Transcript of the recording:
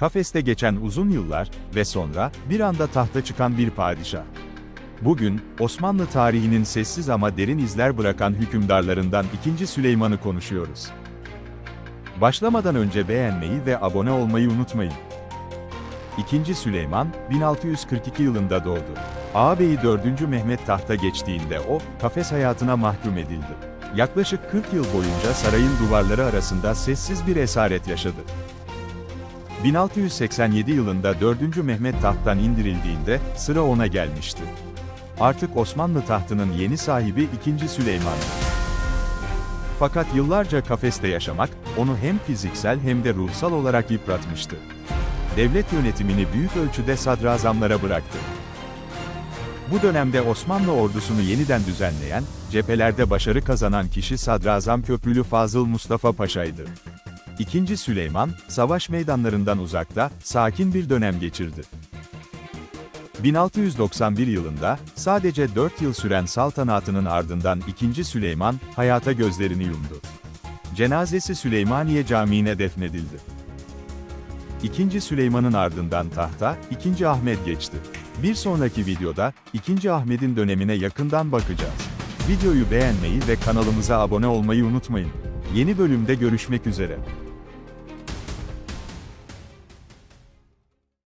Kafeste geçen uzun yıllar ve sonra bir anda tahta çıkan bir padişah. Bugün, Osmanlı tarihinin sessiz ama derin izler bırakan hükümdarlarından 2. Süleyman'ı konuşuyoruz. Başlamadan önce beğenmeyi ve abone olmayı unutmayın. 2. Süleyman, 1642 yılında doğdu. Ağabeyi 4. Mehmet tahta geçtiğinde o, kafes hayatına mahkum edildi. Yaklaşık 40 yıl boyunca sarayın duvarları arasında sessiz bir esaret yaşadı. 1687 yılında 4. Mehmet tahttan indirildiğinde, sıra ona gelmişti. Artık Osmanlı tahtının yeni sahibi 2. Süleyman'dı. Fakat yıllarca kafeste yaşamak, onu hem fiziksel hem de ruhsal olarak yıpratmıştı. Devlet yönetimini büyük ölçüde sadrazamlara bıraktı. Bu dönemde Osmanlı ordusunu yeniden düzenleyen, cephelerde başarı kazanan kişi Sadrazam Köprülü Fazıl Mustafa Paşa'ydı. İkinci Süleyman, savaş meydanlarından uzakta, sakin bir dönem geçirdi. 1691 yılında, sadece 4 yıl süren saltanatının ardından 2. Süleyman, hayata gözlerini yumdu. Cenazesi Süleymaniye Camii'ne defnedildi. 2. Süleyman'ın ardından tahta, 2. Ahmet geçti. Bir sonraki videoda, 2. Ahmet'in dönemine yakından bakacağız. Videoyu beğenmeyi ve kanalımıza abone olmayı unutmayın. Yeni bölümde görüşmek üzere.